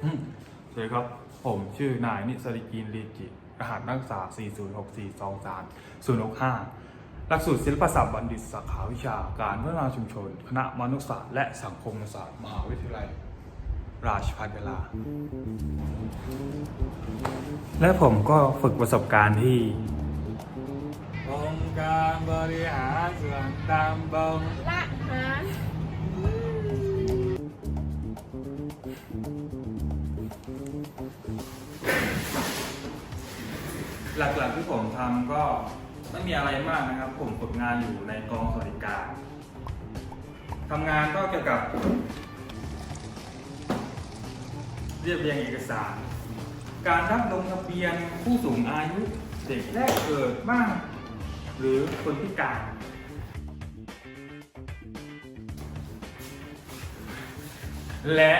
สวัสดีครับ ผมชื่อนายนิสริกีนลีจิ รหัสนักศึกษา 406423065 หลักสูตรศิลปศาสตร์บัณฑิตสาขาวิชาการพัฒนาชุมชน คณะมนุษยศาสตร์และสังคมศาสตร์มหาวิทยาลัย ราชภัฏยาลา และผมก็ฝึกประสบการณ์ที่องค์การบริหารส่วนตำบล หลักๆที่ผมทำก็ไม่มีอะไรมากนะครับ ผมฝึกงานอยู่ในกองสวัสดิการทำงานก็เกี่ยวกับ เรียบเรียงเอกสาร การรับลงทะเบียนผู้สูงอายุเด็กแรกเกิดบ้าง หรือคนพิการ และ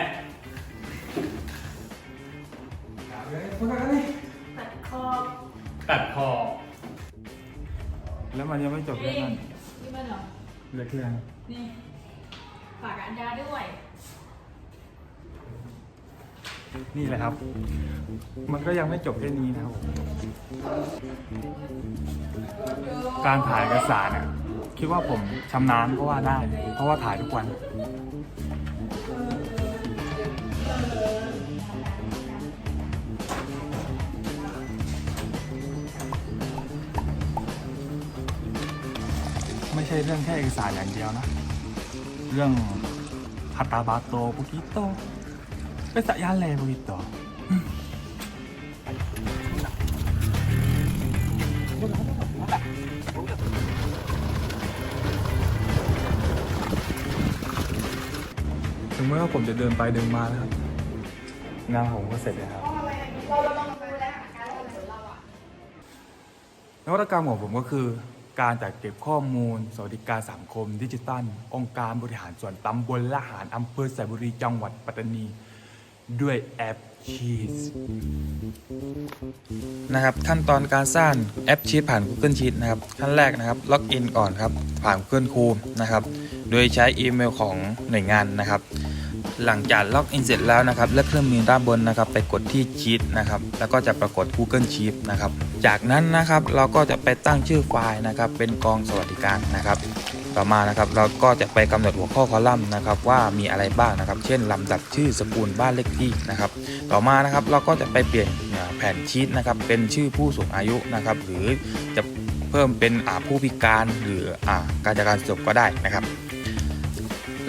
อะไมันยังไม่จบแค่เองนั้นนี่มันเหรอ เหลือแค่นั้นนี่ฝากอันดาด้วย นี่แหละครับ มันก็ยังไม่จบแค่นี้นะครับผมการถ่ายเอกสารเนี่ยคิดว่าผมชำนาญก็ว่าได้ เพราะว่าถ่ายทุกวัน ไม่ใช่เรื่องแค่เอกสารอย่างเดียวนะ เรื่องฮัตตาบาโตปุกิโตเป็นสยาเลปุกิโตถึงแม้ว่าผมจะเดินไปเดินมานะครับ งานผมก็เสร็จแล้วครับนวัตกรรมของผมก็คือ การจัดเก็บข้อมูล สวัสดิการสังคม ดิจิตัล องค์การบริหารส่วนตำบลละหารอำเภอสายบุรีจังหวัดปัตตานี ด้วยแอปชีสนะครับขั้นตอนการสร้างแอปชีตผ่าน Google Sheet นะครับขั้นแรกนะครับล็อกอินก่อนครับผ่าน Google Chrome นะครับโดยใช้อีเมลของหน่วยงานนะครับ หลังจากล็อกอินเสร็จแล้วนะครับ เลือกเครื่องมือด้านบนนะครับ ไปกดที่ Sheet นะครับ แล้วก็จะปรากฏ Google Sheet นะครับ จากนั้นนะครับเราก็จะไปตั้งชื่อไฟล์นะครับ เป็นกองสวัสดิการนะครับ ต่อมานะครับเราก็จะไปกำหนดหัวข้อคอลัมน์นะครับ ว่ามีอะไรบ้างนะครับ เช่นลำดับชื่อสกุลบ้านเลขที่นะครับ ต่อมานะครับเราก็จะไปเปลี่ยนแผ่นชีตนะครับ เป็นชื่อผู้สูงอายุนะครับ หรือจะเพิ่มเป็นอาผู้พิการหรืออการจัดการศพก็ได้นะครับ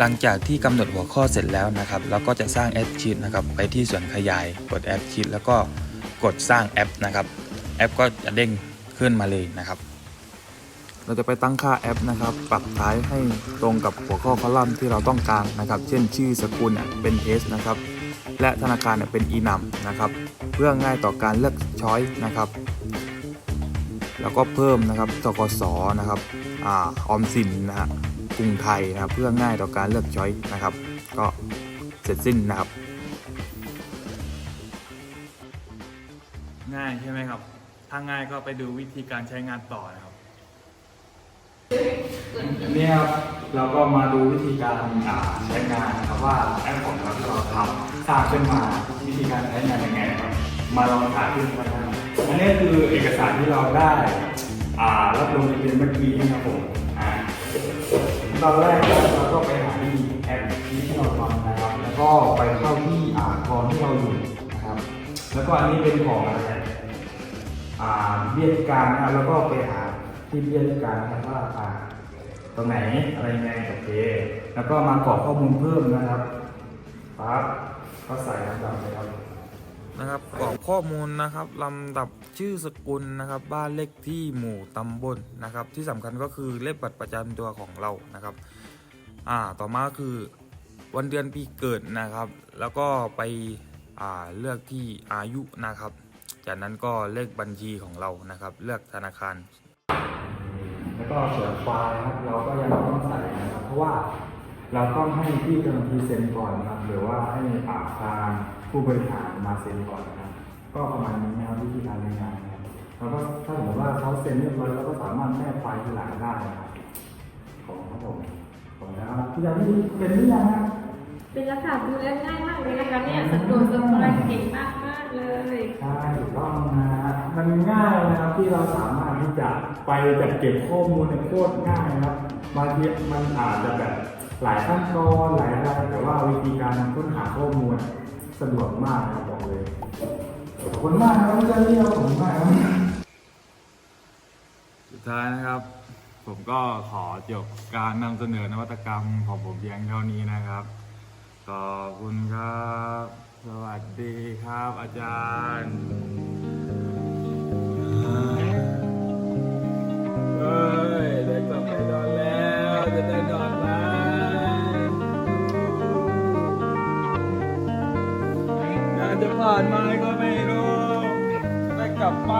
หลังจากที่กำหนดหัวข้อเสร็จแล้วนะครับเราก็จะสร้างแอปชีตนะครับไปที่ส่วนขยายกดแอปชีตแล้วก็กดสร้างแอปนะครับ แอปก็จะเด้งขึ้นมาเลยนะครับ เราจะไปตั้งค่าแอปนะครับ ปรับท้ายให้ตรงกับหัวข้อคอลัมน์ที่เราต้องการนะครับ เช่นชื่อสกุลเนี่ยเป็น S นะครับ และธนาคารเนี่ยเป็น e n u m นะครับ เพื่อง่ายต่อการเลือกช้อยนะครับ แล้วก็เพิ่มนะครับตกสนะครับอ่าออมสินนะฮะ กรุงไทยนะครับ เพื่อง่ายต่อการเลือกช้อยนะครับ ก็เสร็จสิ้นนะครับ ง่ายใช่ไหมครับ ถ้าง่ายก็ไปดูวิธีการใช้งานต่อนะครับนี่ครับเราก็มาดูวิธีการอ่าใช้งานนะครับว่าแอปของเราที่เราทำสร้างขึ้นมาวิธีการใช้งานยังไงนะครับมาลองถ่ายขึ้นมานะครับอันนี้คือเอกสารที่เราได้อ่ารับลงทะเบียนเมื่อกี้นะครับผมอ่า ตอนแรกเราก็ไปหาที่แอปที่เราทำนะครับ แล้วก็ไปเข้าที่อ่ากองที่เราอยู่นะครับ แล้วก็อันนี้เป็นของอะไรอ่าเบี้ยพิการนะครับแล้วก็ไปหาที่เบี้ยพิการนะครับว่าอ่าตรงไหนอะไรยังไงโอเค แล้วก็มากรอกข้อมูลเพิ่มนะครับปั๊บก็ใส่ลำดับเลยครับ นะครับกรอกข้อมูลนะครับลำดับชื่อสกุลนะครับ บ้านเลขที่หมู่ตำบลนะครับ ที่สำคัญก็คือเลขบัตรประจำตัวของเรานะครับ อ่าต่อมาคือวันเดือนปีเกิดนะครับ แล้วก็ไปอ่าเลือกที่อายุนะครับ จากนั้นก็เลขบัญชีของเรานะครับ เลือกธนาคารแล้วก็เขียนไฟล์นะครับเราก็ยังต้องใส่นะครับเพราะว่าเราต้องให้ที่เจ้าหน้าที่เซ็นก่อนนะครับ หรือว่าให้อ่าทาง ผู้บริหารมาเซ็นก่อนนะครับ ก็ประมาณนี้นะครับวิธีการรายงานนะครับแล้วก็ถ้าสมมติว่าเขาเซ็นเรียบร้อยเราก็สามารถแนบไฟล์ทีหลังได้นะครับของครับผมผมนะครับพี่ดาวที่เป็นหรือยังครับเป็นลักษณะดูแลง่ายมากเลยนะคะเนี่ยสะดวกสบายเก่งมากมากๆเลยใช่ถูกต้องนะฮะมันง่ายนะครับที่เราสามารถที่จะไปจัดเก็บข้อมูลในโคตรง่ายนะครับบางทีมันอาจจะแบบหลายขั้นตอนหลายอะไรแต่ว่าวิธีการค้นหาข้อมูล สะดวกมากนะครับบอกเลย ขอบคุณมากครับพี่เจ้าที่เราขอบคุณมากครับสุดท้ายนะครับ ผมก็ขอจบการนำเสนอนวัตกรรมของผมเพียงเท่านี้นะครับขอบคุณครับ สวัสดีครับอาจารย์านมานไมก็ไม่รู้ได้กลับไป